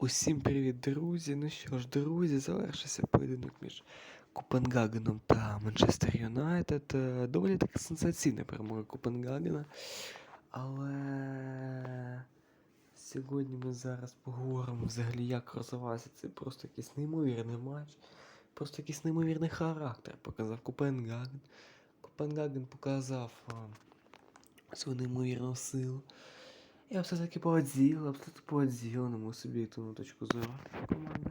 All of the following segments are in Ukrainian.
Усім привіт, друзі. Ну що ж, друзі, завершився поєдинок між Копенгагеном та Манчестер Юнайтед. Е, Доволі таки сенсаційна перемога Копенгагена. Але сьогодні ми зараз поговоримо взагалі, як розвивався цей просто якийсь неймовірний матч. Просто якийсь неймовірний характер показав Копенгаген. Копенгаген показав свою неймовірну силу. Я все-таки поділ, абсолютно поділ на мою суб'єктивну точку зору команди.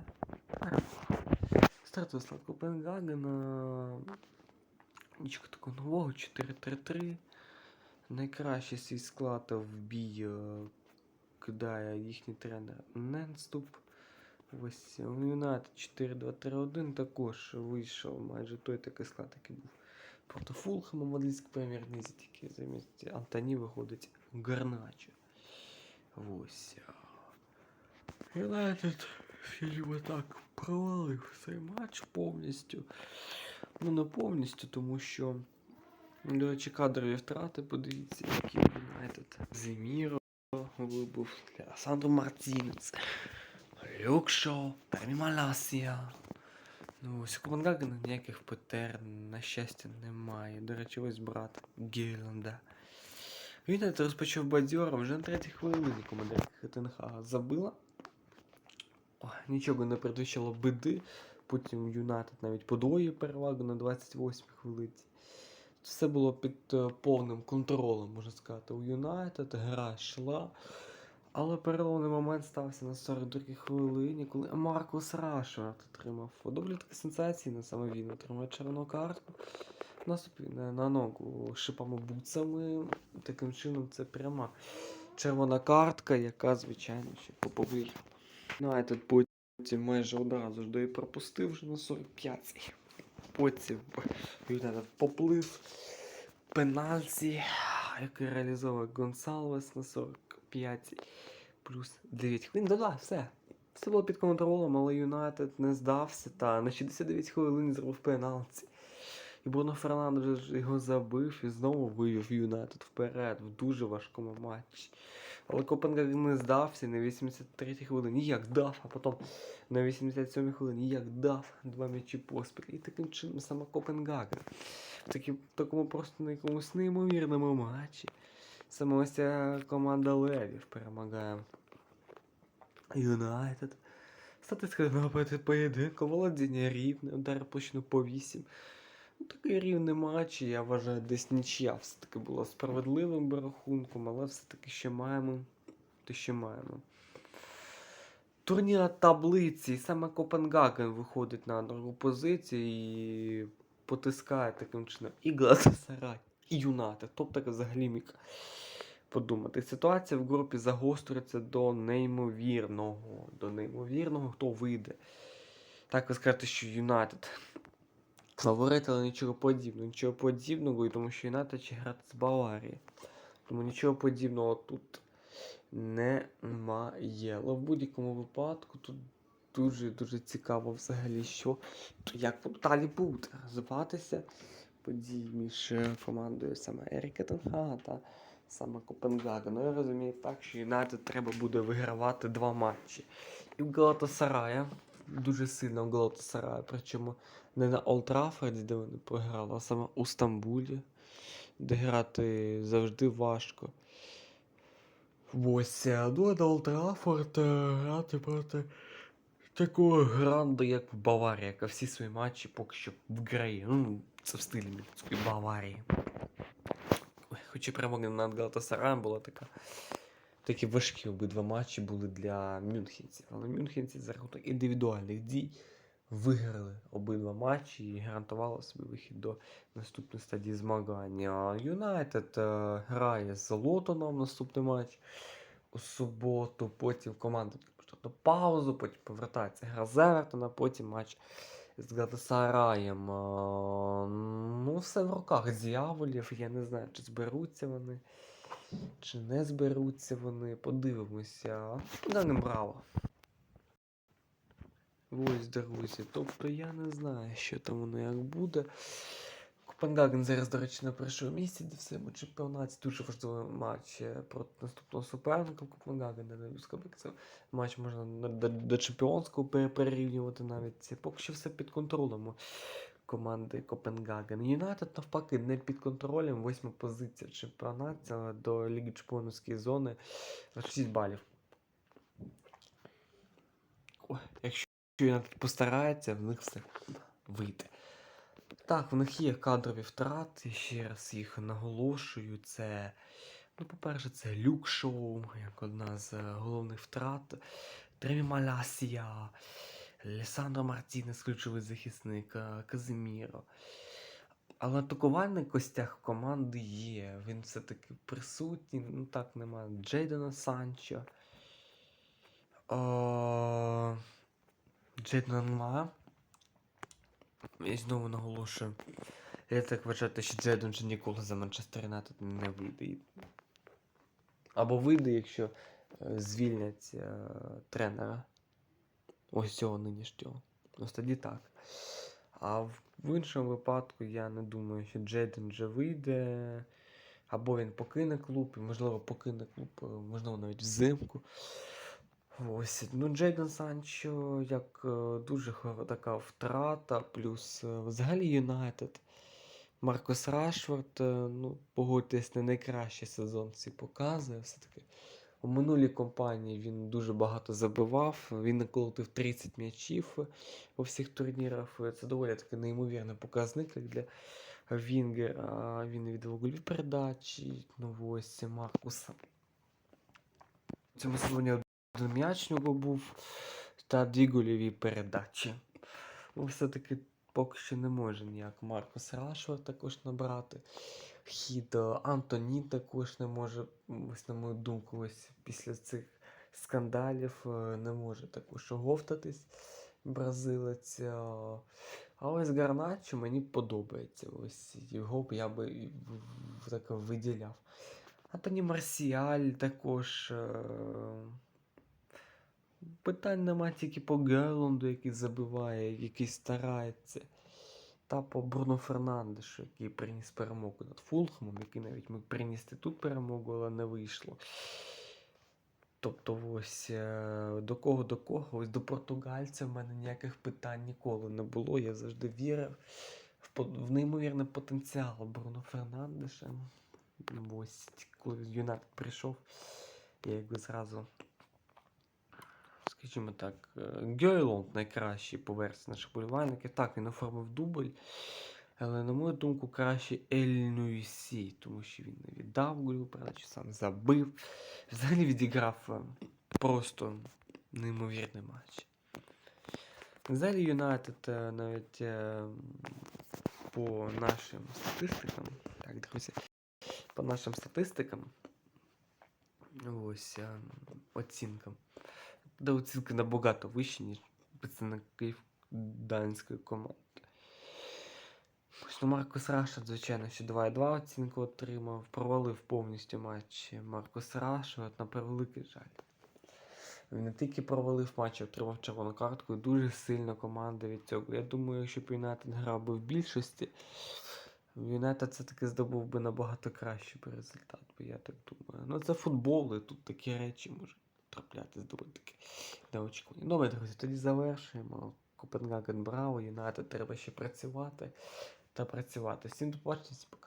Стартує склад Копенгагена. Нічого такого нового, 4-3-3. Найкращий свій склад в бій е, кидає їхній тренер Ненступ. Ось у Юнайтед 4-2-3-1 також вийшов майже той такий склад, який був проти Фулхема в англійській прем'єр-лізі, тільки замість Антоні виходить Гарначо. Ось. Юнайтед, скажімо так, провалив цей матч повністю. Ну, не повністю, тому що, до речі, кадрові втрати, подивіться, які Юнайтед. Земіро вибув, Сандро Мартінес, Люк Шоу, Пермі Маласія. Ну, ось Копенгагена ніяких ПТР, на щастя, немає. До речі, ось брат Гейланда. Юнайтед розпочав бадьором вже на третій хвилині команда Хеттенхага забила. Нічого не передвищало биди. Потім Юнайтед навіть подвоює перевагу на 28 хвилині. Все було під е, повним контролем, можна сказати. У Юнайтед гра йшла. Але переломний момент стався на 42 хвилині, коли Маркус Рашфорд отримав доволі таки сенсаційно, саме він отримав червону картку. Наступі на, ногу шипами буцами. Таким чином це пряма червона картка, яка, звичайно, ще поповиряла. Ну, а тут потім майже одразу ж і пропустив вже на 45-й. Потім поплив пенальті, який реалізовує Гонсалвес на 45-й. Плюс 9 хвилин. Да-да, все. Все було під контролем, але Юнайтед не здався та на 69 хвилин зробив пенальті. І Бруно Фернандес його забив і знову вивів Юнайтед вперед в дуже важкому матчі. Але Копенгаген не здався на 83-й хвилині, як дав, а потім на 87-й хвилині як дав два м'ячі поспіль. І таким чином саме Копенгаген. В такі, такому просто на якомусь неймовірному матчі. Саме ось ця команда Левів перемагає Юнайтед. Статистика на поєдинку, володіння рівне, удар площину по 8. Ну, такий рівний матч, я вважаю, десь нічия все-таки була справедливим би рахунком, але все-таки ще маємо. Те, що маємо. Турнір таблиці, саме Копенгаген виходить на другу позицію і потискає таким чином і Гласасарай, і Юнайтед. Тобто взагалі міг подумати. Ситуація в групі загострюється до неймовірного. До неймовірного, хто вийде. Так ви скажете, що Юнайтед Фаворит, але нічого подібного. Нічого подібного, тому що ще грати з Баварії. Тому нічого подібного тут немає. Але в будь-якому випадку тут дуже-дуже цікаво взагалі, що як далі буде розвиватися події між е, командою саме Еріка Тенхага та саме Копенгаген. Ну я розумію так, що Юнайтед треба буде вигравати два матчі. І в Галатасарая дуже сильно в Галатасарая, причому не на Олд де вони програли, а саме у Стамбулі, де грати завжди важко. Ось, е, ну а на Олд е, грати проти такого гранду, як в Баварії, яка всі свої матчі поки що виграє. Ну, це в стилі Баварії. Ой, Хоч і перемога над Галатасараєм була така. Такі важкі обидва матчі були для мюнхенців. Але мюнхенці за рахунок індивідуальних дій виграли обидва матчі і гарантували собі вихід до наступної стадії змагання. Юнайтед е, грає з Лотоном наступний матч у суботу. Потім команда на паузу, потім повертається гра з Евертона, потім матч з Галатасараєм. Е, ну, все в руках дьяволів. Я не знаю, чи зберуться вони. Чи не зберуться вони, подивимося. Дане браво. Ось, друзі. Тобто я не знаю, що там воно як буде. Копенгаген зараз, до речі, на першому місці, де в своєму чемпіонаті. Дуже важливий матч е, проти наступного суперника Копенгагена. Не Люскабек. Це матч можна до, до чемпіонського перерівнювати навіть. Поки що все під контролем команди Копенгаген. Юнайтед навпаки не під контролем. Восьма позиція але до Ліги Чемпіонської зони 6 балів. Якщо Юнайтед постарається, в них все вийде. Так, в них є кадрові втрати, ще раз їх наголошую. Це, ну, по-перше, це люк шоу, як одна з е, головних втрат. Тремі Малясія, Лесандро Мартінес, ключовий захисник, е, Казиміро. Але атакувальний костях команди є. Він все-таки присутній. Ну так, немає Джейдена Санчо. О, Джейдена немає. І знову наголошую. Я так вважаю, що Джейден вже ніколи за Манчестер Юнайтед не вийде. Або вийде, якщо е, звільнять е, тренера. Ось цього нинішнього. Ось тоді так. А в, іншому випадку я не думаю, що Джейден вже вийде. Або він покине клуб, і, можливо, покине клуб, е, можливо, навіть взимку. Ось, ну Джейден Санчо як е, дуже така втрата, плюс е, взагалі Юнайтед. Маркос Рашфорд, ну, погодьтесь, не найкращий сезон всі показує. Все-таки у минулій кампанії він дуже багато забивав. Він наколотив 30 м'ячів у всіх турнірах. Це доволі таки неймовірний показник для Вінгера. Він не віддав передачі. Ну ось Маркуса. В цьому сезоні один м'яч у нього був та дві гольові передачі. Ну, все-таки поки що не може ніяк Маркус Рашфорд також набрати. Хід е, Антоні також не може, ось на мою думку, ось після цих скандалів е, не може також оговтатись бразилець. е. А ось Гарначо мені подобається. Ось його б я би так виділяв. Антоні Марсіаль також. Питань нема тільки по Герланду, який забиває, який старається. Та по Бруно Фернандешу, який приніс перемогу над Фулхмом, який навіть міг приніс тут перемогу, але не вийшло. Тобто, ось е, до кого до кого, ось до португальця в мене ніяких питань ніколи не було. Я завжди вірив в, в неймовірний потенціал Бруно Фернандеша. Ось коли Юнайтед прийшов, я якби зразу скажімо так, е, Гейлонд найкращий по версії наших болівальників. Так, він оформив дубль. Але, на мою думку, краще Ель Нуїсі, тому що він не віддав гольову передачу, сам забив. Взагалі відіграв е, просто неймовірний матч. Взагалі Юнайтед е, навіть по нашим статистикам. Так, друзі, по нашим статистикам. Ось оцінкам. Де оцінки набагато вищі, ніж представників данської команди. Ось, ну, Маркус Рашфорд, звичайно, що 2,2 оцінку отримав. Провалив повністю матч Маркус Рашфорд, на превеликий жаль. Він не тільки провалив матч, отримав червону картку і дуже сильна команда від цього. Я думаю, якщо б Юнайтед грав би в більшості, Юнайтед все-таки здобув би набагато кращий результат, бо я так думаю. Ну це футбол, і тут такі речі можуть траплятись доволі таки неочікувані. Добре, друзі, тоді завершуємо. Копенгаген Браво, Юнайтед треба ще працювати та працювати. Всім до побачення, пока.